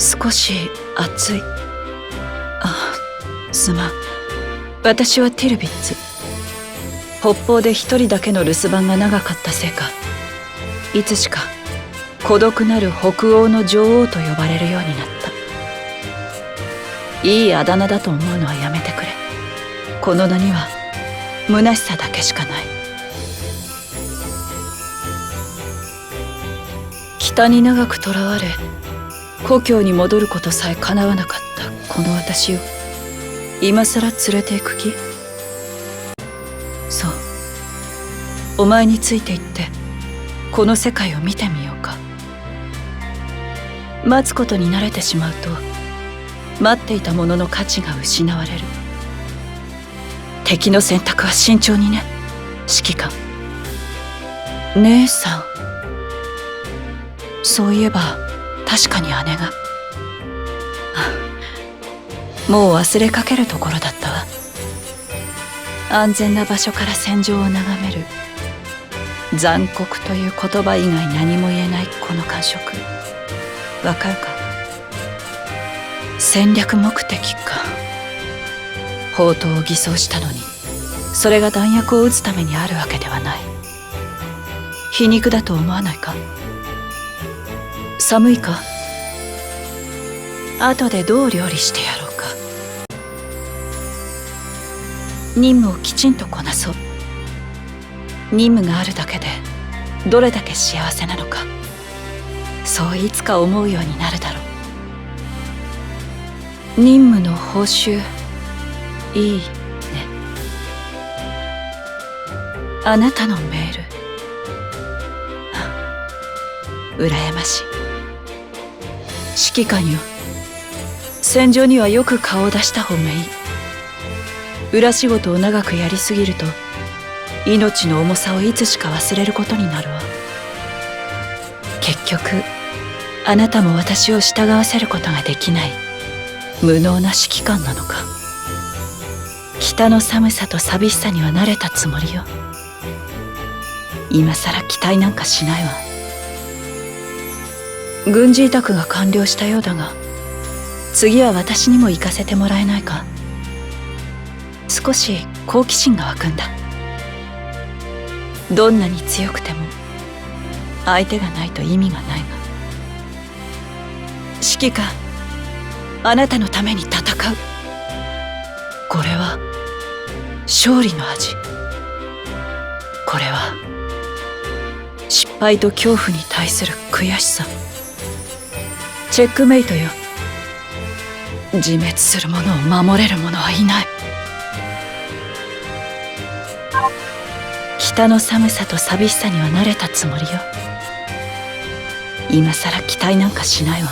少し暑い。あすまん。私はティルビッツ。北方で一人だけの留守番が長かったせいかいつしか孤独なる北欧の女王と呼ばれるようになった。いいあだ名だと思うのはやめてくれ。この名には虚しさだけしかない。北に長く囚われ故郷に戻ることさえ叶わなかったこの私を今さら連れて行く気？そう。お前について行ってこの世界を見てみようか。待つことに慣れてしまうと待っていたものの価値が失われる。敵の選択は慎重にね指揮官。姉さん。そういえば確かに姉が。もう忘れかけるところだったわ。安全な場所から戦場を眺める。残酷という言葉以外何も言えないこの感触。わかるか？戦略目的か。砲塔を偽装したのに。それが弾薬を撃つためにあるわけではない。皮肉だと思わないか？寒いか？後でどう料理してやろうか？任務をきちんとこなそう。任務があるだけでどれだけ幸せなのか？そういつか思うようになるだろう。任務の報酬いいね。あなたのメール。羨ましい。指揮官よ。戦場にはよく顔を出した方がいい。裏仕事を長くやりすぎると命の重さをいつしか忘れることになるわ。結局あなたも私を従わせることができない。無能な指揮官なのか。北の寒さと寂しさには慣れたつもりよ。今さら期待なんかしないわ。軍事委託が完了したようだが次は私にも行かせてもらえないか。少し好奇心が湧くんだ。どんなに強くても相手がないと意味がないが。指揮官あなたのために戦う。これは勝利の味。これは失敗と恐怖に対する悔しさ。チェックメイトよ。自滅する者を守れる者はいない。北の寒さと寂しさには慣れたつもりよ。今さら期待なんかしないわ。